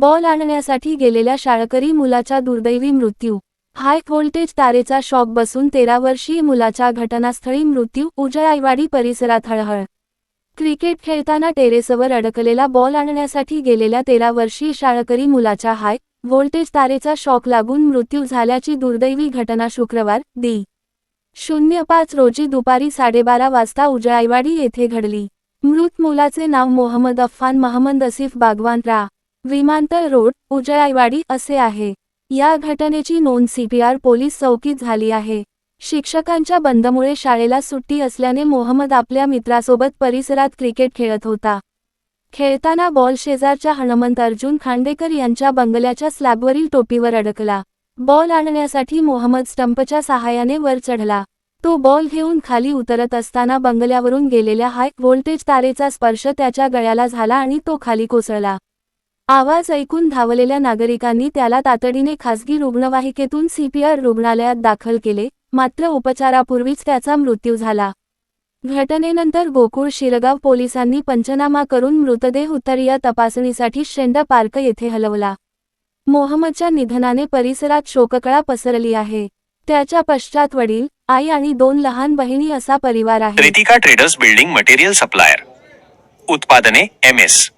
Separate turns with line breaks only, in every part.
Ball आणण्यासाठी गेलेल्या शाळकरी मुलाचा दुर्दैवी मृत्यू. हाय व्होल्टेज तारेचा शॉक बसून तेरा वर्षीय मुलाचा घटनास्थळी मृत्यू उजळाईवाडी परिसरात हळहळ. क्रिकेट खेळताना टेरेसवर अडकलेला बॉल आणण्यासाठी गेलेल्या तेरा वर्षीय शाळकरी मुलाचा हाय व्होल्टेज तारेचा शॉक लागून मृत्यू झाल्याची दुर्दैवी घटना शुक्रवार दी शून्य पाच रोजी दुपारी साडेबारा वाजता उजळाईवाडी येथे घडली. मृत मुलाचे नाव मोहम्मद अफ्फान महमद असिफ बागवान रा. विमानतळ रोड उजळाईवाडी असे आहे. या घटनेची नोंद सीपीआर पोलीस चौकीत झाली आहे. शिक्षकांच्या बंदमुळे शाळेला सुट्टी असल्याने मोहम्मद आपल्या मित्रासोबत परिसरात क्रिकेट खेळत होता. खेळताना बॉल शेजारच्या हनुमंत अर्जुन खांडेकर यांच्या बंगल्याच्या स्लॅबवरील टोपीवर अडकला. बॉल आणण्यासाठी मोहम्मद स्टंपच्या सहाय्याने वर चढला. तो बॉल घेऊन खाली उतरत असताना बंगल्यावरून गेलेल्या हाय व्होल्टेज तारेचा स्पर्श त्याच्या गळ्याला झाला आणि तो खाली कोसळला. आवाज ऐकून धावलेल्या नागरिकांनी त्याला तातडीने खासगी रुग्णवाहिकेतून सीपीआर रुग्णालयात दाखल केले. मात्र उपचारापूर्वीच त्याचा मृत्यू झाला. घटनेनंतर गोकुळ शिरगाव पोलिसांनी पंचनामा करून मृतदेह उत्तरीय तपासणीसाठी शेंडा पार्क येथे हलवला. मोहम्मदच्या निधनाने परिसरात शोककळा पसरली आहे. त्याच्या पश्चात वडील आई आणि दोन लहान बहिणी असा परिवार आहे.
Ritika traders building material supplier. उत्पादने M S.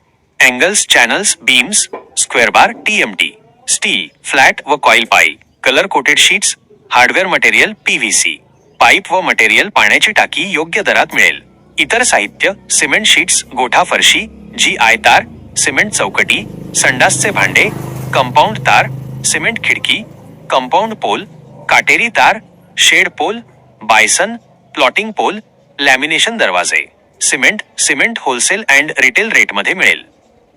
Angles channels beams square bar TMT steel flat व कॉईल पाई colour coated sheets hardware material PVC pipe व मटेरियल पाण्याची टाकी योग्य दरात मिळेल. इतर साहित्य सिमेंट शीट्स गोठा फरशी जी आय तार सिमेंट चौकटी, संडासचे भांडे कंपाऊंड तार सिमेंट खिडकी कंपाऊंड पोल काटेरी तार shed pole bison plotting pole lamination दरवाजे. Cement cement wholesale and retail रेटमध्ये मिळेल.